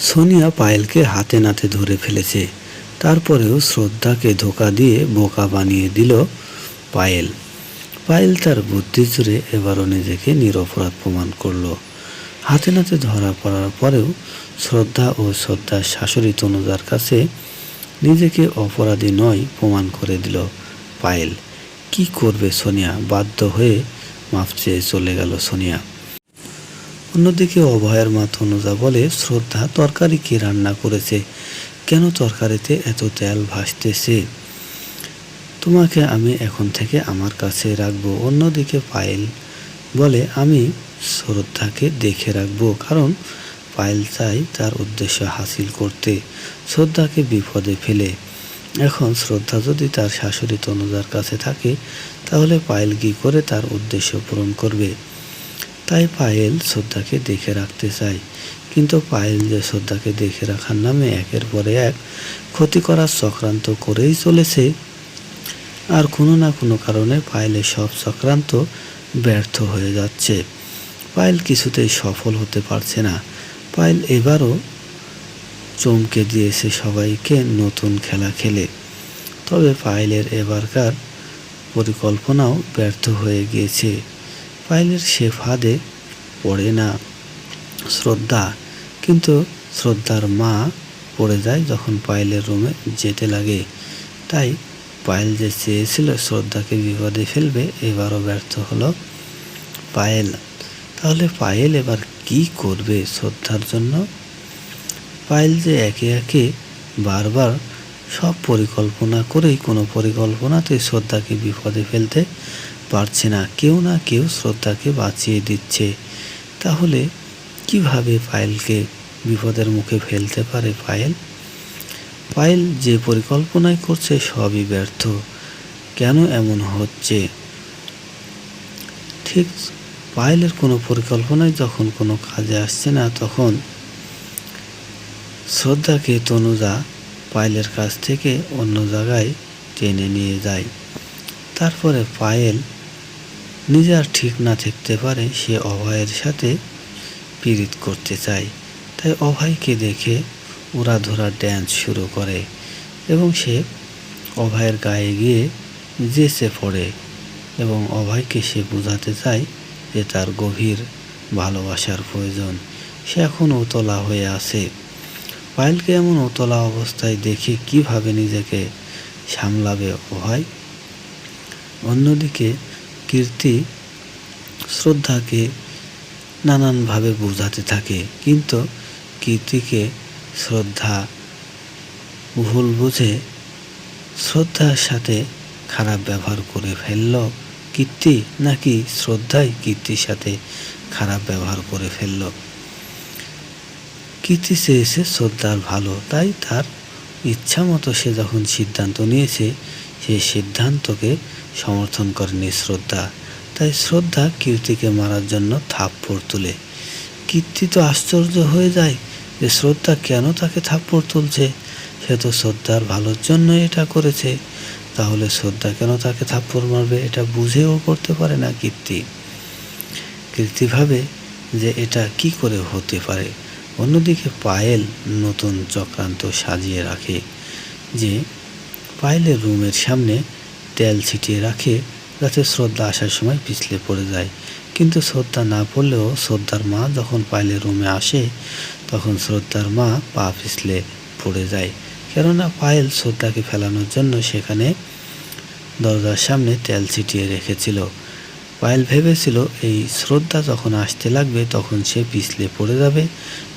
সোনিয়া পায়েলকে হাতে নাতে ধরে ফেলেছে। তারপরেও শ্রদ্ধাকে ধোকা দিয়ে বোকা বানিয়ে দিল পায়েল। পায়েল তার বুদ্ধি জুড়ে এবারও নিজেকে নিরপরাধ প্রমাণ করল। হাতে নাতে ধরা পড়ার পরেও শ্রদ্ধা ও শ্রদ্ধার শাশুড়ি তনুজার কাছে নিজেকে অপরাধী নয় প্রমাণ করে দিল পায়েল। কি করবে সোনিয়া? বাধ্য হয়ে মাফ চেয়ে চলে গেল সোনিয়া। অন্যদিকে অভয়ের মা তনুজা বলে, শ্রদ্ধা তরকারি কি রান্না করেছে? কেন তরকারিতে এত তেল ভাসতেছে? তোমাকে আমি এখন থেকে আমার কাছে রাখব। অন্যদিকে পায়েল বলে, আমি শ্রদ্ধাকে দেখে রাখব, কারণ পায়েল চাই তার উদ্দেশ্য হাসিল করতে। শ্রদ্ধাকে বিপদে ফেলে। এখন শ্রদ্ধা যদি তার শাশুড়ি তনুজার কাছে থাকে, তাহলে পায়েল কি করে তার উদ্দেশ্য পূরণ করবে? তাই পায়েল শ্রদ্ধাকে দেখে রাখতে চায়। কিন্তু পায়েল যে শ্রদ্ধাকে দেখে রাখার নামে একের পরে এক ক্ষতি করার চক্রান্ত করেই চলেছে, আর কোনো না কোনো কারণে পায়েলের সব চক্রান্ত ব্যর্থ হয়ে যাচ্ছে। পায়েল কিছুতেই সফল হতে পারছে না। পায়েল এবারও চমকে দিয়েছে সবাইকে নতুন খেলা খেলে। তবে পায়েলের এবারকার পরিকল্পনাও ব্যর্থ হয়ে গিয়েছে। পায়েলের সে ফাঁদে পড়ে না। শ্রদ্ধা। কিন্তু শ্রদ্ধার মা পড়ে যায় যখন পায়েলের রুমে যেতে লাগে। তাই পায়েল যে চেয়েছিল শ্রদ্ধাকে বিপদে ফেলবে, এবারও ব্যর্থ হলো পায়েল। তাহলে পায়েল এবার কি করবে শ্রদ্ধার জন্য? পায়েল যে একে একে বারবার সব পরিকল্পনা করেই কোনো পরিকল্পনাতে শ্রদ্ধাকে বিপদে ফেলতে পারছে না। কেউ না কেউ শ্রদ্ধাকে বাঁচিয়ে দিচ্ছে। তাহলে কীভাবে পায়েলকে বিপদের মুখে ফেলতে পারে পায়েল? পায়েল যে পরিকল্পনাই করছে সবই ব্যর্থ। কেন এমন হচ্ছে? ঠিক পায়েলের কোনো পরিকল্পনায় যখন কোনো কাজে আসছে না, তখন শ্রদ্ধাকে তনুজা পায়েলের কাছ থেকে অন্য জায়গায় টেনে নিয়ে যায়। তারপরে পায়েল নিজে আর ঠিক না থাকতে পারে, সে অভয়ের সাথে পীড়িত করতে চায়। তাই অভয়কে দেখে ওরা ধরা ড্যান্স শুরু করে এবং সে অভয়ের গায়ে গিয়ে জেসে পড়ে এবং অভয়কে সে বোঝাতে চায় যে তার গভীর ভালোবাসার প্রয়োজন। সে এখন উতলা হয়ে আছে। পায়েলকে এমন উতলা অবস্থায় দেখে কীভাবে নিজেকে সামলাবে অভয়? অন্যদিকে কীর্তি শ্রদ্ধাকে নানানভাবে বোঝাতে থাকে। কিন্তু কীর্তিকে শ্রদ্ধা, ভুল বুঝে শ্রদ্ধার সাথে খারাপ ব্যবহার করে ফেলল কীর্তি, নাকি শ্রদ্ধাই কীর্তির সাথে খারাপ ব্যবহার করে ফেলল? কীর্তি চেয়েছে শ্রদ্ধার ভালো, তাই তার ইচ্ছা মতো সে যখন সিদ্ধান্ত নিয়েছে সেই সিদ্ধান্তকে সমর্থন করেনি শ্রদ্ধা। তাই শ্রদ্ধা কীর্তিকে মারার জন্য থাপ্পড় তুলে। কীর্তি তো আশ্চর্য হয়ে যায় যে শ্রদ্ধা কেন তাকে থাপ্পড় তুলছে? সে তো শ্রদ্ধার ভালোর জন্য এটা করেছে। তাহলে শ্রদ্ধা কেন তাকে থাপ্পড় মারবে এটা বুঝেও করতে পারে না কীর্তি। কীর্তি ভাবে যে এটা কি করে হতে পারে? অন্যদিকে পায়েল নতুন চক্রান্ত সাজিয়ে রাখে যে পায়েলের রুমের সামনে তেল ছিটিয়ে রাখে যাতে শ্রদ্ধা আসার সময় পিছলে পড়ে যায়। কিন্তু শ্রদ্ধা না পড়লেও শ্রদ্ধার মা যখন পায়েলের রুমে আসে, তখন শ্রদ্ধার মা পা পিছলে পড়ে যায়। কেননা পায়েল শ্রদ্ধাকে ফেলানোর জন্য সেখানে দরজার সামনে তেল ছিটিয়ে রেখেছিল। পায়েল ভেবেছিল, এই শ্রদ্ধা যখন আসতে লাগবে, তখন সে পিছলে পড়ে যাবে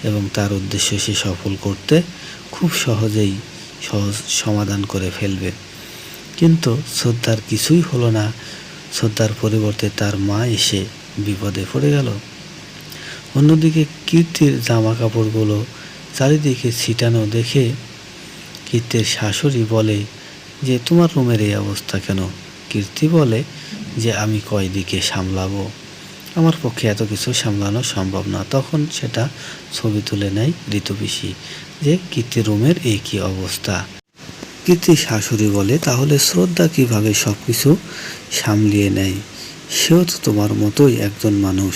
এবং তার উদ্দেশ্য সে সফল করতে খুব সহজেই সহজ সমাধান করে ফেলবে। কিন্তু শ্রদ্ধার কিছুই হলো না। শ্রদ্ধার পরিবর্তে তার মা এসে বিপদে পড়ে গেল। অন্যদিকে কীর্তির জামা কাপড়গুলো চারিদিকে ছিটানো দেখে কীর্তির শাশুড়ি বলে, যে তোমার রুমের এই অবস্থা কেন? কীর্তি বলে, যে আমি কয়দিকে সামলাবো? আমার পক্ষে এত কিছু সামলানো সম্ভব না। তখন সেটা ছবি তুলে নেয় ঋতুপিসি যে, কীর্তি রুমের এই কি অবস্থা? কীর্তি শাশুড়ি বলে, তাহলে শ্রদ্ধা কীভাবে সব কিছু সামলিয়ে নেয়? সেও তো তোমার মতোই একজন মানুষ।